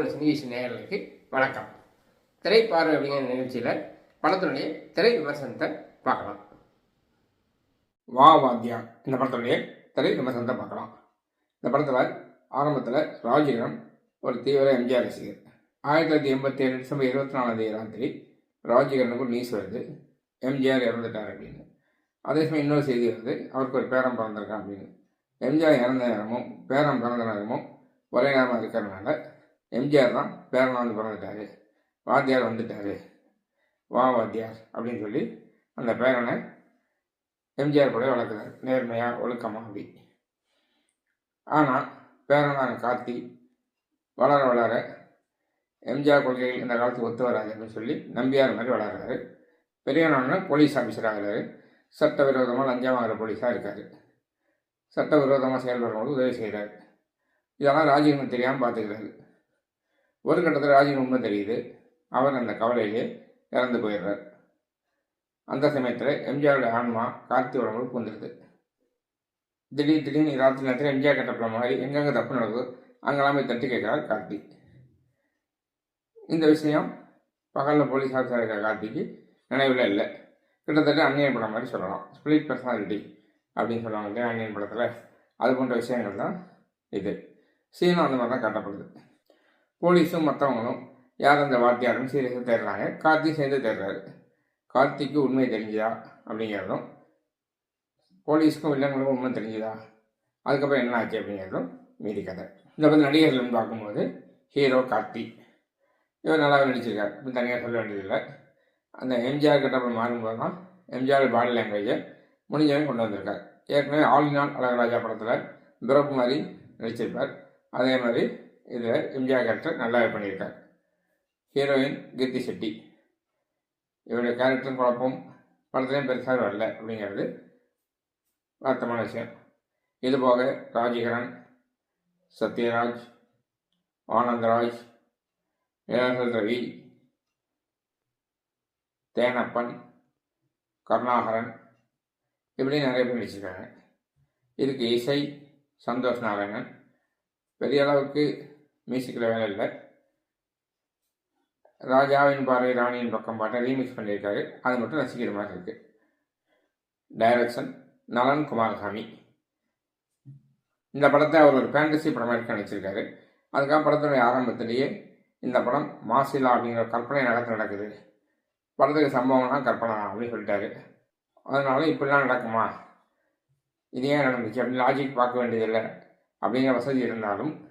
அன்புள்ள சினிகேஷ் நேயர்களுக்கு வணக்கம். திரைப்பார்வை அப்படிங்கிற நிகழ்ச்சியில் படத்தினுடைய திரை விமர்சனத்தை பார்க்கலாம். வா வாத்தியா. இந்த படத்துடைய திரை விமர்சனத்தை பார்க்கலாம். இந்த படத்தில் ஆரம்பத்தில் ராஜகிரம் ஒரு தீவிர எம்ஜிஆர் ரசிகர். ஆயிரத்தி தொள்ளாயிரத்தி எண்பத்தி ஏழு டிசம்பர் இருபத்தி நாலாம் தேதி ராத்திரி ராஜகிரனுக்கு நியூஸ் வருது. எம்ஜிஆர் இறந்துட்டார் அப்படின்னு. அதே சமயம் இன்னொரு செய்தி வருது. அவருக்கு ஒரு பேரம் பிறந்திருக்கான் அப்படின்னு. எம்ஜிஆர் இறந்த நேரமும் பேரம் பிறந்த நேரமும் ஒரே நேரமாக இருக்கிறதுனால எம்ஜிஆர் தான் பேரன் வந்து பிறந்துட்டாரு வாத்தியார் வந்துட்டாரு. வா வாத்தியார் அப்படின்னு சொல்லி அந்த பேரனை எம்ஜிஆர் கூட வளர்க்குறாரு. நேர்மையாக ஒழுக்கமாக அப்படி. ஆனால் பேரனான கார்த்தி வளர வளர எம்ஜிஆர் கொள்கைகள் இந்த காலத்துக்கு ஒத்து வராது அப்படின்னு சொல்லி நம்பியார் மாதிரி வளர்கிறாரு பெரியவனான போலீஸ் ஆஃபீஸர் ஆகிறாரு. சட்டவிரோதமாக லஞ்சம் வாங்குற போலீஸாக இருக்கார். சட்டவிரோதமாக செயல்படுறவங்களுக்கு உதவி செய்கிறாரு இதெல்லாம் ராஜீவன் தெரியாமல் பார்த்துக்கிறாரு ஒரு கட்டத்தில் ராஜின் உண்மை தெரியுது. அவர் அந்த கவலையிலே இறந்து போயிடுறார். அந்த சமயத்தில் எம்ஜிஆருடைய ஆன்மா கார்த்தி உடம்புக்கு வந்துடுது திடீர் திடீர்னு ராத்திரி நேரத்தில் எம்ஜிஆர் கட்டப்பட மாதிரி எங்கெங்கே தப்பு நடக்குதோ அங்கெல்லாம் போய் தட்டி கேட்குறார் கார்த்தி. இந்த விஷயம் பகலில் போலீஸ் ஆஃபீஸர் இருக்கிற கார்த்திக்கு நினைவில் இல்லை. கிட்டத்தட்ட அந்நியன் படம் மாதிரி சொல்லலாம். ஸ்பிளிட் பர்சனாலிட்டி அப்படின்னு சொல்லுவாங்க இல்லையா அந்நியன் படத்தில். அது போன்ற விஷயங்கள் தான் இது. சீனும் அந்த மாதிரி தான் காட்டப்படுது. போலீஸும் மற்றவங்களும் யார் அந்த வாத்தியாரும் சீரியஸாக தேடுறாங்க. கார்த்தி சேர்ந்து தேடுறாரு. கார்த்திக்கு உண்மை தெரிஞ்சுதா? அப்படிங்கிறதும் போலீஸுக்கும் வில்லங்களுக்கும் உண்மை தெரிஞ்சுதா? அதுக்கப்புறம் என்ன ஆச்சு அப்படிங்கிறதும் மீதி கதை. இந்த பற்றி நடிகர்கள் பார்க்கும்போது ஹீரோ கார்த்தி. இவர் நல்லாவே நடிச்சிருக்கார். இப்போ தனியாக சொல்ல வேண்டியதில்லை. அந்த எம்ஜிஆர் கிட்ட மாறும்போது தான் எம்ஜிஆர் பாடி லாங்குவேஜை முடிஞ்சவங்க கொண்டு வந்திருக்கார். ஏற்கனவே ஆலினால் அழகராஜா படத்தில் பிரபுமாரி நடிச்சிருப்பார். அதே மாதிரி இதில் எம்ஜிஆர் கேரக்டர் நல்லாவே பண்ணியிருக்கார். ஹீரோயின் கீர்த்தி செட்டி இவருடைய கேரக்டரும் குழப்பம் படத்துலேயும் பெருசாக வரல அப்படிங்கிறது வருத்தமான விஷயம். இதுபோக ராஜிகரன் சத்யராஜ் ஆனந்தராஜ் இளங்கல் ரவி தேனப்பன் கருணாகரன் இப்படி நிறைய பேர் நடிச்சிருக்காங்க. இதுக்கு இசை சந்தோஷ் நாராயணன். பெரிய அளவுக்கு மியூசிக்கில் வேலை இல்லை. ராஜாவின் பார்வை ராணியின் பக்கம் பாட்டை ரீமிக்ஸ் பண்ணியிருக்காரு. அது மட்டும் ரசிக்கிற மாதிரி இருக்குது டைரக்ஷன் நலன் குமாரசாமி. இந்த படத்தை அவர் ஒரு ஃபேண்டசி படமாக எடுக்க நினச்சிருக்காரு அதுக்காக படத்தினுடைய ஆரம்பத்திலேயே இந்த படம் மாசிலா அப்படிங்கிற கற்பனை நடத்து நடக்குது. படத்துக்கு சம்பவம்னா கற்பனை அப்படின்னு சொல்லிட்டாரு. அதனால இப்படிலாம் நடக்குமா? இது ஏன் நடந்துச்சு? அப்படின்னு லாஜிக் பார்க்க வேண்டியதில்லை. அப்படிங்கிற வசதி இருந்தாலும்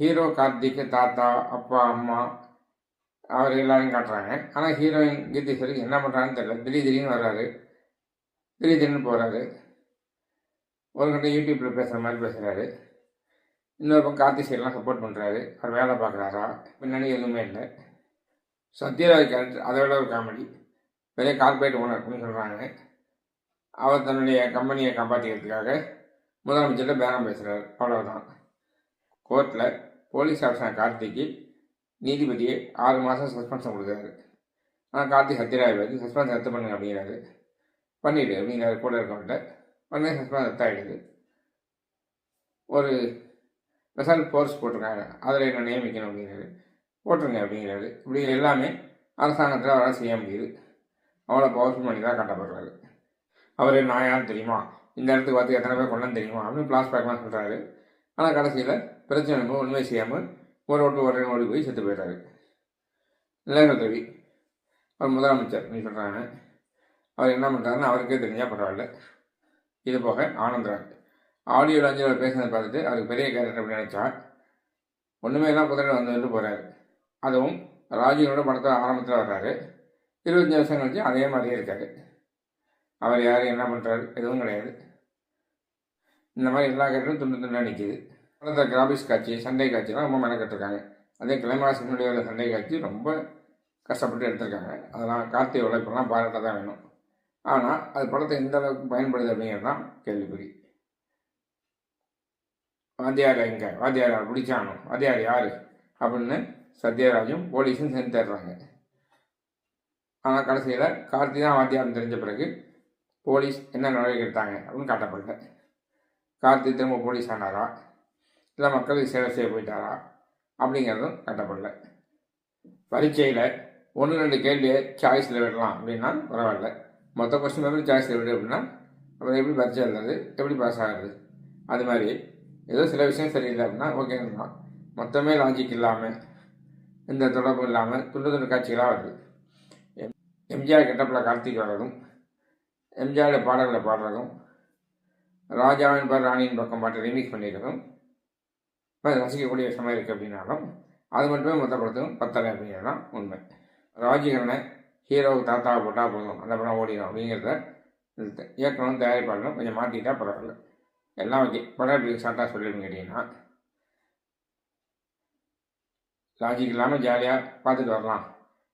ஹீரோ கார்த்திக்கு தாத்தா அப்பா அம்மா அவர் எல்லாரையும் காட்டுறாங்க. ஆனால் ஹீரோயின் கீதீஸ்வரிக்கு என்ன பண்ணுறாங்கன்னு தெரியல. திடீர் திடீர்னு வர்றாரு. திடீர் திடீர்னு போகிறாரு ஒரு கட்ட யூடியூப்பில் பேசுகிற மாதிரி பேசுகிறாரு இன்னொரு பக்கம் கார்த்தி சைடெலாம் சப்போர்ட் பண்ணுறாரு அவர் வேலை பார்க்குறாரா? பின்னாடி எதுவுமே இல்லை. சத்யராஜ் கேரக்டர் அதை விட ஒரு காமெடி பெரிய கார்பரேட் ஓனர் அப்படின்னு சொல்கிறாங்க அவர் தன்னுடைய கம்பெனியை காப்பாற்றிக்கிறதுக்காக முதலமைச்சர்கிட்ட பேரம் பேசுகிறார் அவ்வளோதான் கோர்ட்டில் போலீஸ் ஆஃபீஸர் கார்த்திக்கு நீதிபதியை ஆறு மாதம் சஸ்பென்ஷன் கொடுக்குறாரு. ஆனால் கார்த்திக் சத்யராஜ் வந்து சஸ்பென்ஸ் ரத்து பண்ணுங்க அப்படிங்கிறாரு. பண்ணிவிடு அப்படிங்கிறாரு கூட இருக்கவன்ட்ட உடனே சஸ்பென்ஸ் ரத்தாயிடுது. ஒரு ஸ்பெஷல் ஃபோர்ஸ் போட்டிருக்காங்க. அதில் என்ன நியமிக்கணும் அப்படிங்கிறாரு. போட்டுருங்க அப்படிங்கிறாரு. இப்படி எல்லாமே அரசாங்கத்தில் அவரால் செய்ய முடியுது. அவ்வளோ பவர்ஃபுல் பண்ணி தான் காட்டப்படுறாரு. அவர் நான் யாரும் தெரியுமா? இந்த இடத்துக்கு பார்த்து எத்தனை பேர் கொண்டாந்து தெரியுமா? அப்படின்னு பிளாஸ் பேக்லாம் சொல்கிறாரு ஆனால் கடைசியில் பிரச்சனை ஒன்றுமே செய்யாமல் ஒரு ஓட்டு ஒரு ஓடி போய் செத்து போயிடுறாரு. நிலையுதவி அவர் முதலமைச்சர் நீ சொல்கிறாங்க அவர் என்ன பண்ணுறாருன்னு அவருக்கே தெரிஞ்சால் பரவாயில்ல. இது போக ஆனந்தராஜ் ஆடியோ அஞ்சு அவர் பேசுனதை பார்த்துட்டு அவருக்கு பெரிய கேரக்டர் அப்படின்னு நினச்சா ஒன்றுமே எல்லாம் குதிரை வந்து வந்து போகிறாரு அதுவும் ராஜீவனோட படத்தை ஆரம்பத்தில் வர்றாரு. இருபத்தஞ்சி வருஷம் கழிச்சு அதே மாதிரியே இருக்காரு. அவர் யார் என்ன பண்ணுறாரு எதுவும் கிடையாது. இந்த மாதிரி எல்லா கேரக்டரும் துண்டு துண்டாக நிற்கிது அடுத்த கிராபிக்ஸ் காட்சி சண்டை காட்சிலாம் ரொம்ப மெனக்கட்டுருக்காங்க. அதே கிளைமாசினுடைய உள்ள சண்டை காட்சி ரொம்ப கஷ்டப்பட்டு எடுத்திருக்காங்க. அதெல்லாம் கார்த்திகை உழைப்பெல்லாம் பாராட்ட தான் வேணும். ஆனால் அது படத்தை எந்த அளவுக்கு பயன்படுது அப்படிங்கிறது தான் கேள்விக்குறி. வாத்தியார் எங்க? வாத்தியார் பிடிச்சானோ? வாத்தியார் யார்? அப்படின்னு சத்யராஜும் போலீஸும் சேர்ந்து தேடுறாங்க. ஆனால் கடைசியில் கார்த்தி தான் வாத்தியார்னு தெரிஞ்ச பிறகு போலீஸ் என்ன நடவடிக்கை எடுத்தாங்க அப்படின்னு காட்டப்பட்டேன் கார்த்தி திரும்ப போலீஸ் ஆனாரா? இல்லை மக்களுக்கு சேவை செய்ய போயிட்டாரா? அப்படிங்கிறதும் கட்டப்படல. பரீட்சையில் ஒன்று ரெண்டு கேள்வியை சாய்ஸில் விடலாம் அப்படின்னா பரவாயில்ல. மொத்த கொஸ்டின் பேப்பர் சாய்ஸில் விடு அப்படின்னா அப்புறம் எப்படி பரீட்சை எழுதுறது? எப்படி பாஸ் ஆகுறது? அது மாதிரி ஏதோ சில விஷயம் சரியில்லை அப்படின்னா ஓகேங்கண்ணா மொத்தமே லாஜிக் இல்லாமல் எந்த தொடர்பும் இல்லாமல் துண்டு துண்டு காட்சிகளாக வருது. எம் எம்ஜிஆர் கெட்டப்பில் கார்த்திக் வர்றதும் எம்ஜிஆரோட பாடல்களை பாடுறதும் ராஜாவின் என்பார் ராணியின் பக்கம் பாட்டு ரீமிக்ஸ் பண்ணியிருக்கோம். இப்போ ரசிக்கக்கூடிய சமயம் இருக்குது அப்படின்னாலும் அது மட்டுமே மொத்த படத்துக்கும் பத்தலை அப்படிங்கிறது தான் உண்மை. ராஜீகரனை ஹீரோவுக்கு தாத்தாவை போட்டால் போதும். அந்த படம் ஓடிடும் அப்படிங்கிறத இயக்கணும் தயாரிப்பாளரும் கொஞ்சம் மாற்றிக்கிட்டால் பரவாயில்ல. எல்லாம் ஓகே படம் எப்படி ஷார்ட்டாக சொல்லிடுங்க கேட்டிங்கன்னா லாஜிக் இல்லாமல் ஜாலியாக பார்த்துட்டு வரலாம்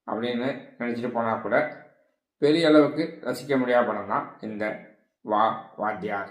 அப்படின்னு நினச்சிட்டு போனால் கூட பெரிய அளவுக்கு ரசிக்க முடியாத படம் தான் இந்த வா வாத்தியார்.